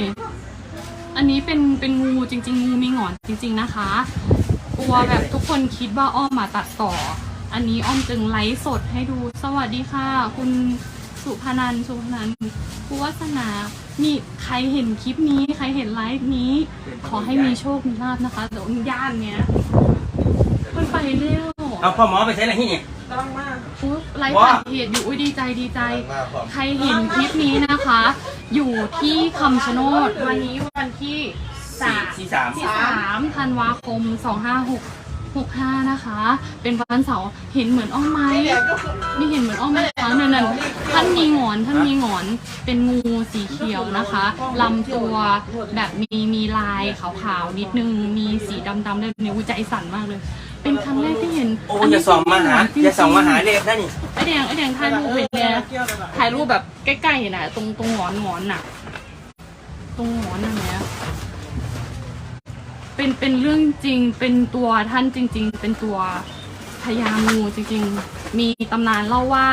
นี่ อันนี้เป็นเป็นงูจริง ๆ งูมีหงอนจริง ๆนะคะกลัวแบบทุกคนคิดว่าอ้อมมาตัดต่อ อันนี้อ้อมจึงไลฟ์สดให้ดู สวัสดีค่ะ คุณสุพนันท์สุพนันท์ภูวัฒนานี่ใครเห็นคลิปนี้ ใครเห็นไลฟ์นี้ ขอให้มีโชค มีลาบนะคะเดี๋ยวย่านเนี้ยมันไปเร็วเอาพ่อหมอไปใช้อะไรที่นี่อุ๊ ยไลฟ์ผ่านเพจอยู่อุ้ยดีใจดีใจ ใครเห็นคลิปนี้นะคะ อยู่ที่คำชะโนดวันนี้วันที่สามสี่สามที่สามธันวาคมสองห้าหกหกห้านะคะ เป็นวันเสาร์เห็นเหมือนอ้อมไหมนี่เห็นเหมือนอ้อมไหมคะนั่นนั่นท่านมีหงอนท่านมีหงอนเป็นงูสีเขียวนะคะลำตัวแบบมีมีลายขาวๆนิดนึงมีสีดำๆด้วยนิ้วใจสั่นมากเลย เป็นครั้งแรกที่เห็นโอ้อย่าส่องมาหาอย่าส่องมาหาเลขนะนี่ไอแดงไอแดงถ่ายรูปเป็นเนี่ยถ่ายรูปแบบใกล้ๆน่ะ ตรงตรงหงอนหงอนน่ะ ตรงหงอนนั่นเนี้ยเป็นเป็นเรื่องจริงเป็นตัวท่านจริง ๆ เป็นตัวพญางูจริง ๆ มีตำนานเล่าว่า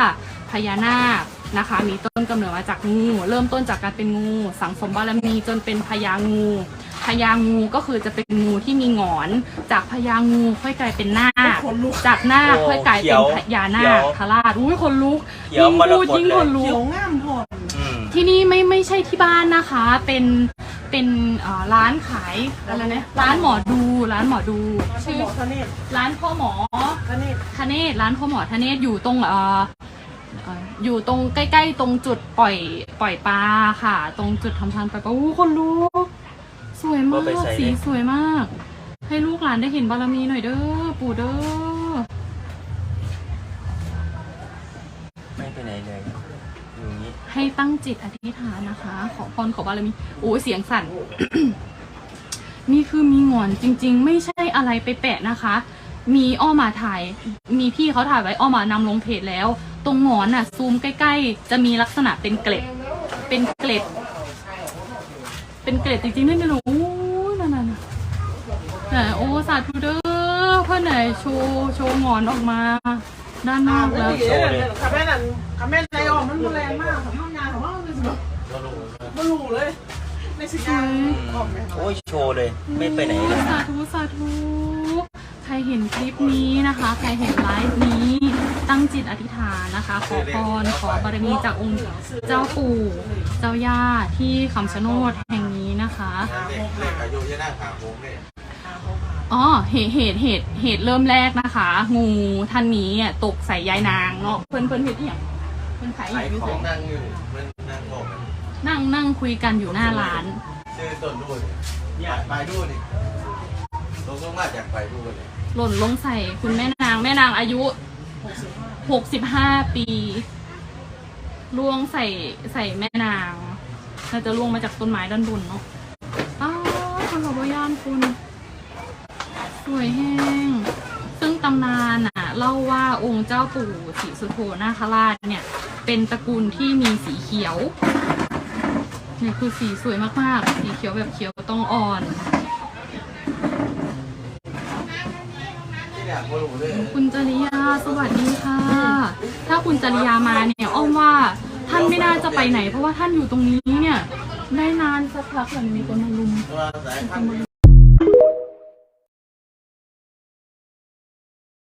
พญานาคนะคะ มีต้นกำเนิดมาจากงู เริ่มต้นจากการเป็นงู สังสมบารมีจนเป็นพญางู พญางูก็คือจะเป็นงูที่มีหงอน จากพญางูค่อยกลายเป็นนาค จากนาคค่อยกลายเป็นพญานาคคราชอุ้ยคนลุกเขียวยิ่งมรพูดกตยิ่งเลคยนลุเขียวกงามพออืม ที่นี่ไม่ไม่ใช่ที่บ้านนะคะ เป็นเป็นเอ่อร้านขายอะไรนะร้านหมอดูร้านหมอดูชื่ชื่ออทะเนศร้านพ่อหมอทะเนศธเนศร้านพ่อหมอธเนศอยู่ตรงเอ่อเอ่ออยู่ตรงใกล้ ๆ ตรงจุดปล่อยปล่อยปลาค่ะ ตรงจุดทำทานปล่อยปลาอู้คนลุก สวยมากสีสวยมาก ให้ลูกหลานได้เห็นบารมีหน่อยเด้อปู่เด้อ ไม่ไปไหนเลยอยู่อย่างนี้ให้ตั้งจิตอธิษฐานนะคะ ขอพรขอบารมีโอ้ยเสียงสั่น นี่คือมีหงอนจริง ๆ ไม่ใช่อะไรไปแปะนะคะ มีอ้อมาถ่าย มีพี่เขาถ่ายไว้อ้อมานำลงเพจแล้ว ตรงหงอนน่ะ ซูมใกล้ ๆ จะมีลักษณะเป็นเกล็ด เป็นเกล็ด เป็นเกล็ดจริงๆนั่นน่ะโอ้ยนั่นน่ะน่ะไหนโอ้สาธุเด้อเพื่อนไหนโชว์โชว์หงอนออกมา ด้านนอกแล้วคาแม่นั่นคาแม่ไรออกมันรุนแรงมากของห้องงานของห้องมันแบบบลูเลยในสิงานออกไหมโอ้ยโชว์เลย ไม่ไปไหนเลยสาธุสาธุใครเห็นคลิปนี้นะคะ ใครเห็นไลฟ์นี้ตั้งจิตอธิษฐานนะคะ ขอพรขอบารมีจากองค์เจ้าปู่ เจ้าย่าที่คำชะโนดแห่ง นี้นะคะเลขอายุจะได้หาโมงเนี่ยอ๋อเหตุเหตุเหตุเหตุเริ่มแรกนะคะ งูท่านนี้อะตกใส่ยายนางเนาะเพื่อนเพื่อนเห็นอีกอย่างเพื่อนขายอขายยู่ขเฉองยนั่งอยู่มันนั่งบอกกันนั่งนั่งคุยกันอยู่หน้าร้านซื้อต้นดูดิเนี่ยไปดูดิลงลงมาจากไปดูเลยหล่นลงใส่คุณแม่นางแม่นางอายุ หกสิบห้าปีล่วงใส่ใส่แม่นาง น่าจะล่วงมาจากต้นไม้ด้านบนเนาะอ้าวคุณขอบย่านคุณ สวยแห้ง ซึ่งตำนานอะเล่าว่าองค์เจ้าปู่ศรีสุโธนาคราชเนี่ย เป็นตระกูลที่มีสีเขียว เนี่ยคือสีสวยมากๆ สีเขียวแบบเขียวต้องอ่อนคุณจริยาสวัสดีค่ะ ถ้าคุณจริยามาเนี่ยอ้อมว่า ท่านไม่น่าจะไปไหน เพราะว่าท่านอยู่ตรงนี้เนี่ย ได้นานสักพักแล้วมีคนมาลุม